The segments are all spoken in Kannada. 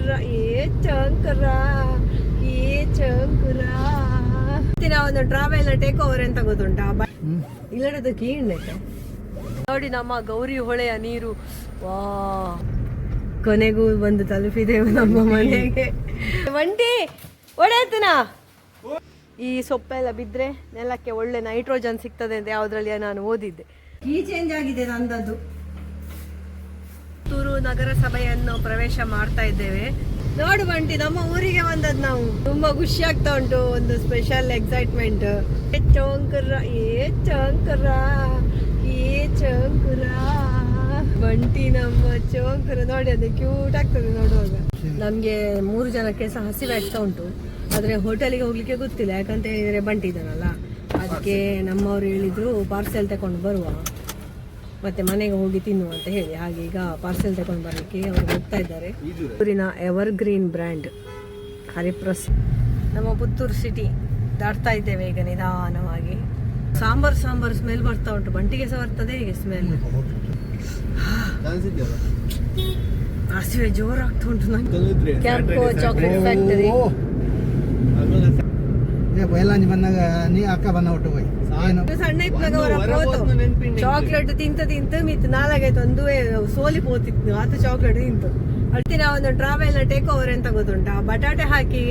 ಚಂಕರ ಏ ಚಂಕರ ಏ ಚಂಕರ. ಇವತ್ತಿನ ಒಂದು ಟ್ರಾವೆಲ್ ಟೇಕ್ ಓವರ್ ಅಂತ ಗೊತ್ತುಂಟಾ? ಇಲ್ಲಡದು ಕೀಣ್ಣೈತೆ ನೋಡಿ ನಮ್ಮ ಗೌರಿ ಹೊಳೆಯ ನೀರು. ವಾ. ಕೊನೆಗೂ ಬಂದು ತಲುಪಿದೆವು ನಮ್ಮ ಮನೆಗೆ. ಒಂಟಿ ಒಡೆಯತನ ಈ ಸೊಪ್ಪೆಲ್ಲ ಬಿದ್ರೆ ನೆಲಕ್ಕೆ ಒಳ್ಳೆ ನೈಟ್ರೋಜನ್ ಸಿಗ್ತದೆ ಅಂತ ಯಾವ್ದ್ರಲ್ಲಿ ನಾನು ಓದಿದ್ದೆ. ಈ ಚೇಂಜ್ ಆಗಿದೆ ನಂದದ್ದು. ಪುತ್ತೂರು ನಗರಸಭೆಯನ್ನು ಪ್ರವೇಶ ಮಾಡ್ತಾ ಇದ್ದೇವೆ. ನೋಡು ಬಂಟಿ, ನಮ್ಮ ಊರಿಗೆ ಬಂದದ್ ನಾವು. ತುಂಬಾ ಖುಷಿ ಆಗ್ತಾ ಉಂಟು, ಒಂದು ಸ್ಪೆಷಲ್ ಎಕ್ಸೈಟ್ಮೆಂಟ್ ಚೋಂಕರ, ಏ ಚೋಂಕರ ಏ ಚೋಂಕರ. ಬಂಟಿ ನಮ್ಮ ಚೋಂಕರ, ನೋಡಿ ಅದು ಕ್ಯೂಟ್ ಆಗ್ತದೆ ನೋಡುವಾಗ. ನಮ್ಗೆ ಮೂರು ಜನಕ್ಕೆ ಸಹ ಹಸಿವೆ ಆಗ್ತಾ ಉಂಟು. ಆದ್ರೆ ಹೋಟೆಲಿಗೆ ಹೋಗ್ಲಿಕ್ಕೆ ಗೊತ್ತಿಲ್ಲ, ಯಾಕಂತ ಹೇಳಿದ್ರೆ ಬಂಟಿ ಇದನಲ್ಲ ಅದಕ್ಕೆ ನಮ್ಮವ್ರು ಹೇಳಿದ್ರು ಪಾರ್ಸೆಲ್ ತಕೊಂಡು ಬರುವ. ಮತ್ತೆ ಮನೆಗೆ ಹೋಗಿ ತಿನ್ನುವ ಅಂತ ಹೇಳಿ. ಹಾಗೆ ಈಗ ಪಾರ್ಸೆಲ್ ತಗೊಂಡು ಬರಲಿಕ್ಕೆ ಅವರು ಹೋಗ್ತಾ ಇದ್ದಾರೆ. ಊರಿನ ಎವರ್ ಗ್ರೀನ್ ಬ್ರ್ಯಾಂಡ್ ಹರಿಪ್ರಸ್ ನಮ್ಮ ಪುತ್ತೂರು ಸಿಟಿ ದಾಟ್ತಾ ಇದ್ದೇವೆ ಈಗ ನಿಧಾನವಾಗಿ. ಸಾಂಬಾರ್ ಸಾಂಬಾರ್ ಸ್ಮೆಲ್ ಬರ್ತಾ ಉಂಟು. ಬಂಟಿಗೆ ಸಹ ಬರ್ತದೆ ಹೀಗೆ ಸ್ಮೆಲ್ ಹಸಿವೆ ಜೋರಾಗ್ತಾ ಉಂಟು ನಂಗೆ. ಕ್ಯಾಂಪೋ ಚಾಕ್ಲೇಟ್ ಫ್ಯಾಕ್ಟರಿ ಬಯಲಾಂಜಿ ಬಂದಾಗ ನೀ ಅಕ್ಕ ಬಂದ ಒಟ್ಟು ಹೋಗಿ. ಏನು ಸಣ್ಣ ಇದ್ದಾಗ ಅವರ ಪೋತು ಚಾಕ್ಲೇಟ್ ತಿಂತ ತಿಂತ ಮಿತ್ ನಾಲಾಗೈತೆ ಒಂದು ಸೋಲಿ ಪೋತಿತ್ತು ಅದು ಚಾಕ್ಲೇಟ್ ತಿಂತು. ಅಳ್ತಿನ ಒಂದು ಟ್ರಾವೆಲ್ ಟೇಕ್ ಓವರ್ ಅಂತ ಗೊತ್ತುಂಟಾ? ಬಟಾಟೆ ಹಾಕಿ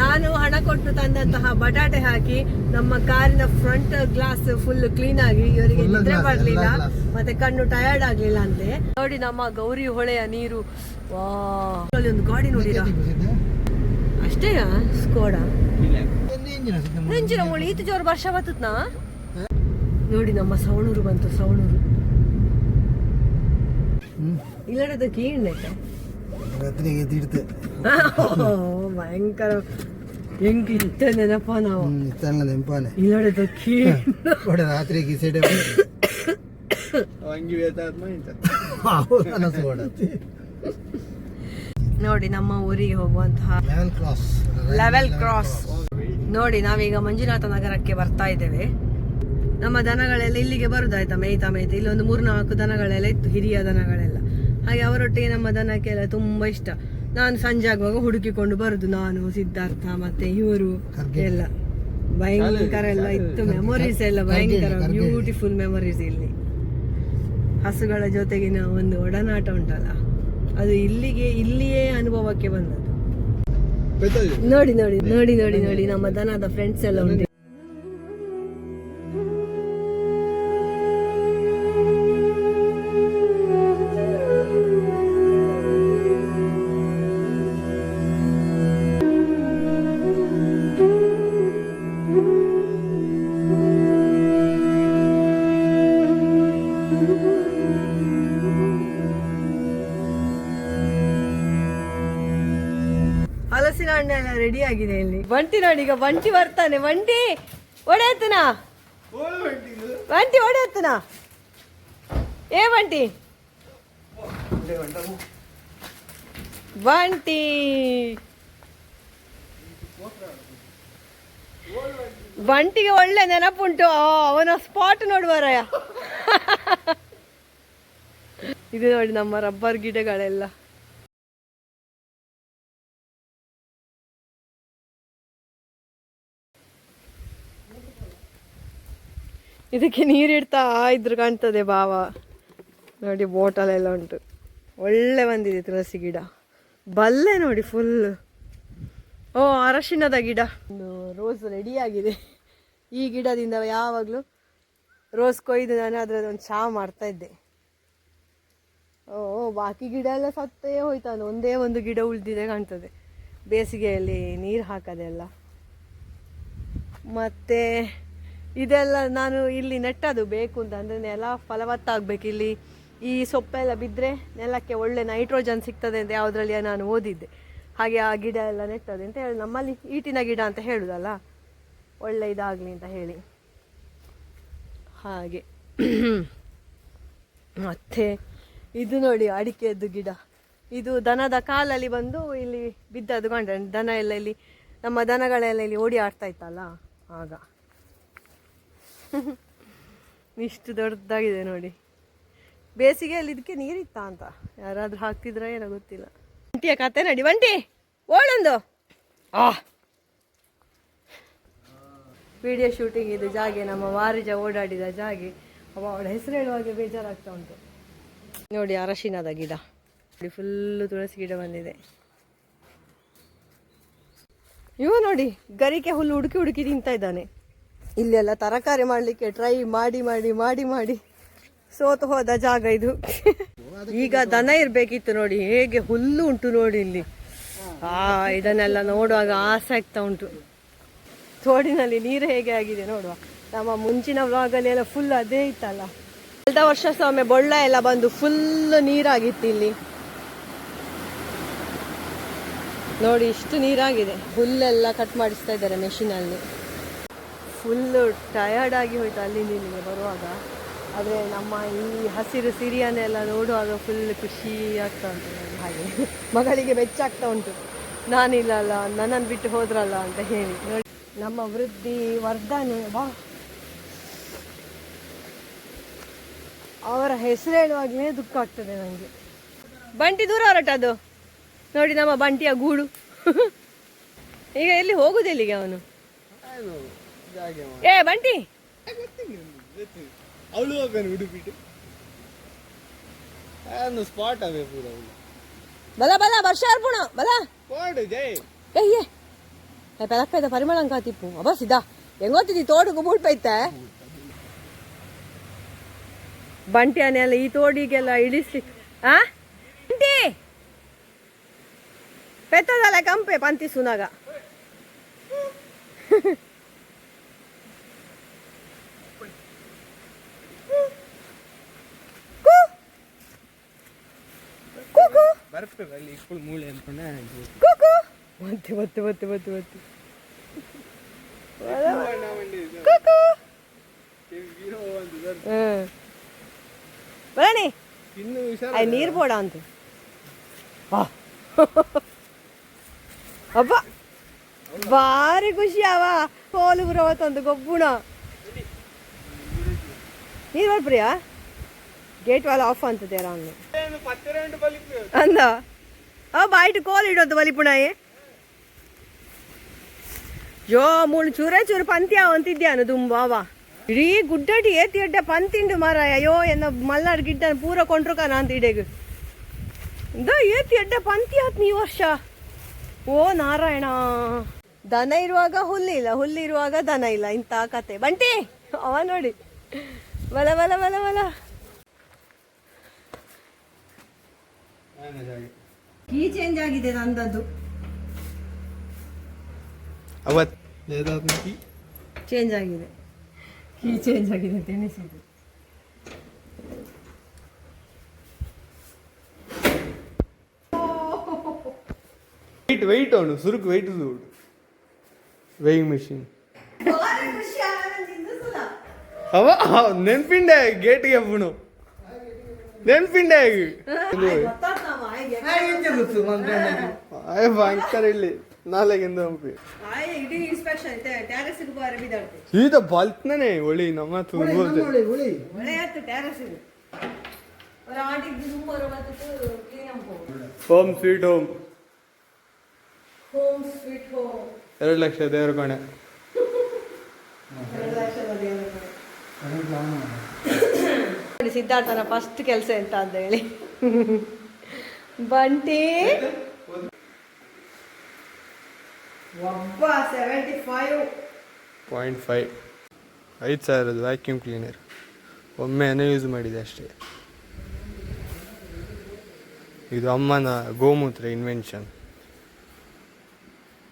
ನಾನು ಹಣ ಕೊಟ್ಟು ತಂದಂತಹ ಬಟಾಟೆ ಹಾಕಿ ನಮ್ಮ ಕಾರಿನ ಫ್ರಂಟ್ ಗ್ಲಾಸ್ ಫುಲ್ ಕ್ಲೀನ್ ಆಗಿ ಇವರಿಗೆ ನಿದ್ರೆ ಬರ್ಲಿಲ್ಲ ಮತ್ತೆ ಕಣ್ಣು ಟಯರ್ಡ್ ಆಗ್ಲಿಲ್ಲ ಅಂತೆ. ನೋಡಿ ನಮ್ಮ ಗೌರಿ ಹೊಳೆಯ ನೀರು. ಒಂದು ಗಾಡಿ ನೋಡಿರ? ಅಷ್ಟೇ ಸ್ಕೋಡ? ಮುಳಿ ಈತ ಜೋರು ವರ್ಷ ಬರ್ತದ್ನಾ ನೋಡಿ ನಮ್ಮ ಸವಣೂರು ಬಂತು ಸವಣೂರು. ಇಲ್ಲಡದ ಕೀಣ್ಣೈತೆ ರಾತ್ರಿಗೆ ತಿಡ್ತೆ ಭಯಂಕರ. ಹೆಂಗ್ ಇತ್ತ ನೆನಪ ನಾವು. ಇತ್ತಲ್ಲ ನೆಂಪಾನೆ ಇಲ್ಲಡದ ಕೀಣ್ ಒಡೆ ರಾತ್ರಿಗೆ ಸೈಡೆ ಅನಸು ಓಡ ನೋಡಿ ನಮ್ಮ ಊರಿಗೆ ಹೋಗುವಂತಹ ಲೆವೆಲ್ ಕ್ರಾಸ್ ಲೆವೆಲ್ ಕ್ರಾಸ್ ನೋಡಿ ನಾವೀಗ ಮಂಜುನಾಥ ನಗರಕ್ಕೆ ಬರ್ತಾ ಇದ್ದೇವೆ. ನಮ್ಮ ದನಗಳೆಲ್ಲ ಇಲ್ಲಿಗೆ ಬರುದಾಯ್ತಾ ಮೇಯ್ತಾ ಮೇಯ್ತಾ? ಇಲ್ಲಿ ಒಂದು ಮೂರ್ನಾಲ್ಕು ದನಗಳೆಲ್ಲ ಇತ್ತು ಹಿರಿಯ ದನಗಳೆಲ್ಲ. ಹಾಗೆ ಅವರೊಟ್ಟಿಗೆ ನಮ್ಮ ದನಕ್ಕೆಲ್ಲ ತುಂಬಾ ಇಷ್ಟ. ನಾನು ಸಂಜೆ ಆಗುವಾಗ ಹುಡುಕಿಕೊಂಡು ಬರುದು ನಾನು ಸಿದ್ಧಾರ್ಥ ಮತ್ತೆ ಇವರು ಎಲ್ಲ. ಭಯಂಕರ ಎಲ್ಲ ಇತ್ತು ಮೆಮೊರೀಸ್ ಎಲ್ಲ ಭಯಂಕರ ಬ್ಯೂಟಿಫುಲ್ ಮೆಮೊರೀಸ್ ಇಲ್ಲಿ. ಹಸುಗಳ ಜೊತೆಗಿನ ಒಂದು ಒಡನಾಟ ಉಂಟಲ್ಲ? ಅದು ಇಲ್ಲಿಗೆ ಇಲ್ಲಿಯೇ ಅನುಭವಕ್ಕೆ ಬಂದದ್ದು. ನೋಡಿ ನೋಡಿ ನೋಡಿ ನೋಡಿ ನೋಡಿ ನಮ್ಮ ದನದ ಫ್ರೆಂಡ್ಸ್ ಎಲ್ಲ ಉಂಟು. ಎಲ್ಲ ರೆಡಿ ಆಗಿದೆ ಇಲ್ಲಿ. ಬಂಟಿ ನೋಡಿ ಈಗ ಬಂಟಿ ಬರ್ತಾನೆ ಬಂಟಿ ಒಡೆಯತ್ತನ ಬಂಟಿ ಒಡೆಯತ್ತನ ಏ ಬಂಟಿ ಬಂಟಿ ಬಂಟಿಗೆ ಒಳ್ಳೆ ನೆನಪುಂಟು. ಅವನ ಸ್ಪಾಟ್ ನೋಡುವರಯ್ಯ ಇದು ನೋಡಿ ನಮ್ಮ ರಬ್ಬರ್ ಗಿಡಗಳೆಲ್ಲ. ಇದಕ್ಕೆ ನೀರಿಡ್ತಾ ಇದ್ರು ಕಾಣ್ತದೆ ಬಾವ ನೋಡಿ ಬೋಟಲ್ ಎಲ್ಲ ಉಂಟು. ಒಳ್ಳೆ ಬಂದಿದೆ ತುಳಸಿ ಗಿಡ. ಬಲ್ಲೆ ನೋಡಿ ಫುಲ್ ಓ ಅರಶಿನದ ಗಿಡ. ಒಂದು ರೋಸ್ ರೆಡಿ ಆಗಿದೆ. ಈ ಗಿಡದಿಂದ ಯಾವಾಗಲೂ ರೋಸ್ ಕೊಯ್ದು ನಾನು ಅದ್ರದ್ದು ಒಂದು ಚಹಾ ಮಾಡ್ತಾ ಇದ್ದೆ. ಓ ಬಾಕಿ ಗಿಡ ಎಲ್ಲ ಸತ್ತೇ ಹೋಯ್ತಾನೆ ಒಂದೇ ಒಂದು ಗಿಡ ಉಳಿದಿದೆ ಕಾಣ್ತದೆ. ಬೇಸಿಗೆಯಲ್ಲಿ ನೀರು ಹಾಕೋದೆಲ್ಲ ಮತ್ತೆ ಇದೆಲ್ಲ ನಾನು ಇಲ್ಲಿ ನೆಟ್ಟದು ಬೇಕು ಅಂತ ಅಂದರೆ ನೆಲ ಫಲವತ್ತಾಗಬೇಕು. ಇಲ್ಲಿ ಈ ಸೊಪ್ಪೆಲ್ಲ ಬಿದ್ದರೆ ನೆಲಕ್ಕೆ ಒಳ್ಳೆ ನೈಟ್ರೋಜನ್ ಸಿಗ್ತದೆ ಅಂತ ಯಾವುದ್ರಲ್ಲಿ ನಾನು ಓದಿದ್ದೆ. ಹಾಗೆ ಆ ಗಿಡ ಎಲ್ಲ ನೆಟ್ಟದೆ ಅಂತ ಹೇಳಿ ನಮ್ಮಲ್ಲಿ ಈಟಿನ ಗಿಡ ಅಂತ ಹೇಳುದಲ್ಲ? ಒಳ್ಳೆ ಇದಾಗಲಿ ಅಂತ ಹೇಳಿ. ಹಾಗೆ. ಮತ್ತೆ ಇದು ನೋಡಿ ಅಡಿಕೆಯದ್ದು ಗಿಡ. ಇದು ದನದ ಕಾಲಲ್ಲಿ ಬಂದು ಇಲ್ಲಿ ಬಿದ್ದದ್ದು. ಕಂಡ್ರೆ ದನ ಎಲ್ಲ ಇಲ್ಲಿ ನಮ್ಮ ದನಗಳೆಲ್ಲ ಇಲ್ಲಿ ಓಡಿ ಆಡ್ತಾ ಇತ್ತಲ್ಲ? ಆಗ. ಇಷ್ಟು ದೊಡ್ಡದಾಗಿದೆ ನೋಡಿ. ಬೇಸಿಗೆಯಲ್ಲಿ ಇದಕ್ಕೆ ನೀರಿತ್ತಾ ಅಂತ? ಯಾರಾದ್ರೂ ಹಾಕ್ತಿದ್ರ ಏನೋ ಗೊತ್ತಿಲ್ಲ. ಒಂಟಿಯ ಕತೆ ನಡಿ, ಒಂಟಿ! ಓಳೊಂದು! ಆ! ವಿಡಿಯೋ ಶೂಟಿಂಗ್ ಇದು ಜಾಗೆ, ನಮ್ಮ ವಾರಿಜ ಓಡಾಡಿದ ಜಾಗೆ. ಅವ ಅವಳ ಹೆಸರು ಹೇಳುವಾಗ ಬೇಜಾರಾಗ್ತಾ ಉಂಟು. ನೋಡಿ ಅರಶಿನದ ಗಿಡ. ನೋಡಿ ಫುಲ್ಲು ತುಳಸಿ ಗಿಡ ಬಂದಿದೆ. ಇವ ನೋಡಿ, ಗರಿಕೆ ಹುಲ್ಲು ಹುಡುಕಿ ಹುಡುಕಿ ತಿಂತಾ ಇದ್ದಾನೆ. ಇಲ್ಲೆಲ್ಲ ತರಕಾರಿ ಮಾಡಲಿಕ್ಕೆ ಟ್ರೈ ಮಾಡಿ ಮಾಡಿ ಮಾಡಿ ಮಾಡಿ ಸೋತು ಹೋದ ಜಾಗ ಇದು. ಈಗ ದನ ಇರ್ಬೇಕಿತ್ತು ನೋಡಿ, ಹೇಗೆ ಹುಲ್ಲು ಉಂಟು ನೋಡಿ ಇಲ್ಲಿ. ಆ, ಇದನ್ನೆಲ್ಲ ನೋಡುವಾಗ ಆಸೆ ಆಗ್ತಾ ಉಂಟು. ತೋಡಿನಲ್ಲಿ ನೀರು ಹೇಗೆ ಆಗಿದೆ ನೋಡುವ. ನಮ್ಮ ಮುಂಚಿನ ವ್ಲಾಗಲ್ಲಿ ಎಲ್ಲ ಫುಲ್ ಅದೇ ಇತ್ತಲ್ಲ. ಕಳೆದ ವರ್ಷ ಸೊಮ್ಮೆ ಬೊಳ್ಳ ಎಲ್ಲ ಬಂದು ಫುಲ್ ನೀರಾಗಿತ್ತು ಇಲ್ಲಿ. ನೋಡಿ, ಇಷ್ಟು ನೀರಾಗಿದೆ. ಹುಲ್ಲೆಲ್ಲ ಕಟ್ ಮಾಡಿಸ್ತಾ ಇದ್ದಾರೆ ಮೆಷಿನಲ್ಲಿ ಫುಲ್ಲು ಟಯರ್ಡ್ ಆಗಿ ಹೋಯ್ತು ಅಲ್ಲಿಂದ ಇಲ್ಲಿಗೆ ಬರುವಾಗ. ಆದರೆ ನಮ್ಮ ಈ ಹಸಿರು ಸಿರಿಯನ್ನೆಲ್ಲ ನೋಡುವಾಗ ಫುಲ್ ಖುಷಿ ಆಗ್ತಾ ಉಂಟು ಹಾಗೆ. ಮಗಳಿಗೆ ಬೆಚ್ಚಾಗ್ತಾ ಉಂಟು. ನಾನಿಲ್ಲಲ್ಲ ನನ್ನನ್ನು ಬಿಟ್ಟು ಹೋದ್ರಲ್ಲ ಅಂತ ಹೇಳಿ. ನೋಡಿ ನಮ್ಮ ವೃದ್ಧಿ ವರ್ಧನೆ ಬಾ ಅವರ ಹೆಸರು ಹೇಳುವಾಗಲೇ ದುಃಖ ಆಗ್ತದೆ ನನಗೆ ಬಂಟಿ ದೂರ ಹೊರಟದು ನೋಡಿ ನಮ್ಮ ಬಂಟಿಯ ಗೂಡು. ಈಗ ಎಲ್ಲಿ ಹೋಗುದು ಎಲ್ಲಿಗೆ ಅವನು? ಏ ಬಂಟಿ. ಅವಳು ಉಡುಪಿಟ್ಟು. ಸ್ಪಾಟ್ ಅವೇ ಪೂರ ಅವಳು? ಬಲ ಬಲ ವರ್ಷ ಅರ್ಪಣ ಬಲ. ಸ್ಪಾಟ್ ಜೈ. ಏಯ್ಯೇ ಏ. ಪೆಲಕ್ಕೈದ ಪರಿಮಳ ಅಂಕ ತಿಪ್ಪು. ಅಬ್ಬ ಸಿದ್ದ ಹೆಂಗೊತ್ತಿದ್ದಿ ತೋಟಕ್ಕೆ ಬೂಳ್ಪೈತೆ ಬಂಟಿ ಅನೆಲ್ಲ ಈ ತೋಡಿಗೆಲ್ಲ ಇಳಿಸಿ. ಆ? ಬಂಟಿ. ಪೆತ್ತದಲ್ಲ ಕಂಪೆ ಪಂತಿ ಸುನಾಗ ಕು. ಕು ಕು. ಬರ್ತದೆ ಅಲ್ಲಿ ಇಕ್ಕಳು ಮೂಳೆ ಅನ್ಕೊಂಡೆ ಕುಕು ಮತ್ತೆ ಮತ್ತೆ ಮತ್ತೆ ಮತ್ತೆ ಮತ್ತೆ ಕುಕು ಹ್ಮ್ ಬರಣಿ ಇನ್ನು ಹುಷಾರ ಅಯ್ಯ ನೀರು ಬೋಡ ಅಂತ ಆ. ಅಬ್ಬ ಭಾರಿ ಖುಷಿ ಅವ ಕೋಲು ಬುರವತ್ತೊಂದು ಗೊಬ್ಬುಣ ನೀರು ಬರ್ಪ್ರಿಯಾ ಗೇಟ್ ವಾಲ ಆಫ್ ಅಂತದೇರ ಅವನು ಪತ್ತೆ ರೆಂಡು ಬಲಿಪು ಅಂದ? ಅವ ಬಾಯ್ಟ್ ಕೋಲ್ ಇಡೋದು ಬಲಿಪುಣಾಯೆ ಜೋ ಮೂಳು ಚೂರೇ ಚೂರು ಪಂತಿ ಅವಂತಿದ್ಯಾನು ದುಂಬಾವ ಇಡೀ ಗುಡ್ಡಟಿ ಏತಿ ಎಡ್ಡೆ ಪಂತಿಂಡು ಮಾರಾಯ. ಅಯ್ಯೋ, ಎನ್ನ ಮಲ್ನಾಡ್ ಗಿಡ್ಡ ಪೂರ ಕೊಂಡ್ರು ಕಾನ ಅಂತ ಇಡೆಗು ದ ಏತಿ ಎಡ್ಡೆ ಪಂತಿ ಆತ್ ಈ ವರ್ಷ. ಓ, ನಾರಾಯಣ. ದನ ಇರುವಾಗ ಹುಲ್ಲಿಲ್ಲ ಹುಲ್ಲಿರುವಾಗ ದನ ಇಲ್ಲ. ಇಂಥ ಕತೆ. ಬಂಟಿ, ಅವ ನೋಡಿ. ಬಲ ಬಲ ಬಲ ಬಲ ಕೀ ಚೇಂಜ್ ಆಗಿದೆ ನಂದದ್ದು. ಅವತ್ ಚೇಂಜ್ ಆಗಿದೆ. ಕೀ ಚೇಂಜ್ ಆಗಿದೆ ಅಂತ ಎಣಿಸಿದ್ದು. ವೆಯ್ಟ್ ವೆಯ್ಟ್ ಅವನು ಸುರುಕು ವೆಯ್ಟ್ ಸೂಡು ವೆಯಿಂಗ್ ಮಿಷಿನ್ ಅವ ನೆನ್ಪಿಂಡೆ ಗೇಟ್ಗೆ ಅವನು. ನೆನ್ಪಿಂಡೆ ಆಗಿ. ಭಯಂಕರ ಇಲ್ಲಿ. ನಾಳೆಗಿಂದ ಹಂಪಿ. ಈತ ಬಲ್ತ್ನೇ ಒಳಿ ನಮ್ಮ ತುಂಬುದು ಹೋಮ್ ಸ್ವೀಟ್ ಹೋಮ್ ಎರಡು ಲಕ್ಷ ದೇವ್ರ ಕೋಣೆ. ಸಿದ್ಧಾರ್ಥನ ಫಸ್ಟ್ ಕೆಲಸ ಎಂತ ಅಂತ ಹೇಳಿ. ಬಂಟಿ. ಒಬ್ಬ ಸೆವೆಂಟಿ ಫೈವ್ ಪಾಯಿಂಟ್ ಫೈವ್. ಐದು ಸಾವಿರದ ವ್ಯಾಕ್ಯೂಮ್ ಕ್ಲೀನರ್ ಒಮ್ಮೆನೇ ಯೂಸ್ ಮಾಡಿದೆ ಅಷ್ಟೇ. ಇದು ಅಮ್ಮನ ಗೋಮೂತ್ರ ಇನ್ವೆನ್ಷನ್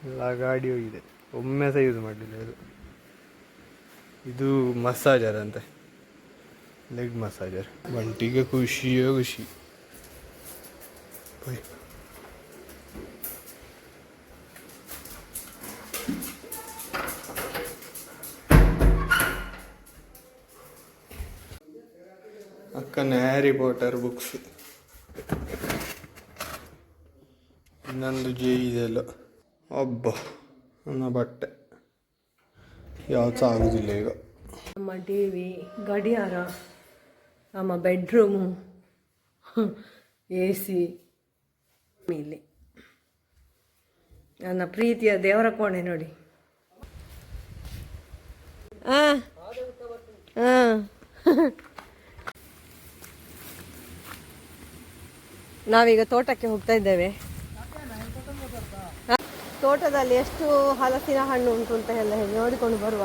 ಎಲ್ಲ ಗಾಡಿ ಹೋಗಿದೆ. ಒಮ್ಮೆ ಸಹ ಯೂಸ್ ಮಾಡಲಿಲ್ಲ ಇದು ಇದು ಮಸಾಜರ್ ಅಂತೆ. ಲೆಗ್ ಮಸಾಜರ್ ಬಂಟಿಗೆ ಖುಷಿಯೋ ಖುಷಿ. ಹೋಯ್. ಅಕ್ಕನ ಹ್ಯಾರಿ ಪಾಟರ್ ಬುಕ್ಸ್ ಇನ್ನೊಂದು ಜೆ ಇದೆಲ್ಲ ಅಬ್ಬ, ನನ್ನ ಬಟ್ಟೆ. ಯಾವ್ದು ಆಗೋದಿಲ್ಲ ಈಗ. ನಮ್ಮ ಟಿ ವಿ ಗಡಿಯಾರ, ನಮ್ಮ ಬೆಡ್ರೂಮು ಎ ಸಿ ಇಲ್ಲಿ. ನನ್ನ ಪ್ರೀತಿಯ ದೇವರ ಕೋಣೆ ನೋಡಿ. ನಾವೀಗ ತೋಟಕ್ಕೆ ಹೋಗ್ತಾ ಇದ್ದೇವೆ. ತೋಟದಲ್ಲಿ ಎಷ್ಟು ಹಲಸಿನ ಹಣ್ಣು ಉಂಟು ಅಂತ ಎಲ್ಲ ನೋಡಿಕೊಂಡು ಬರುವ.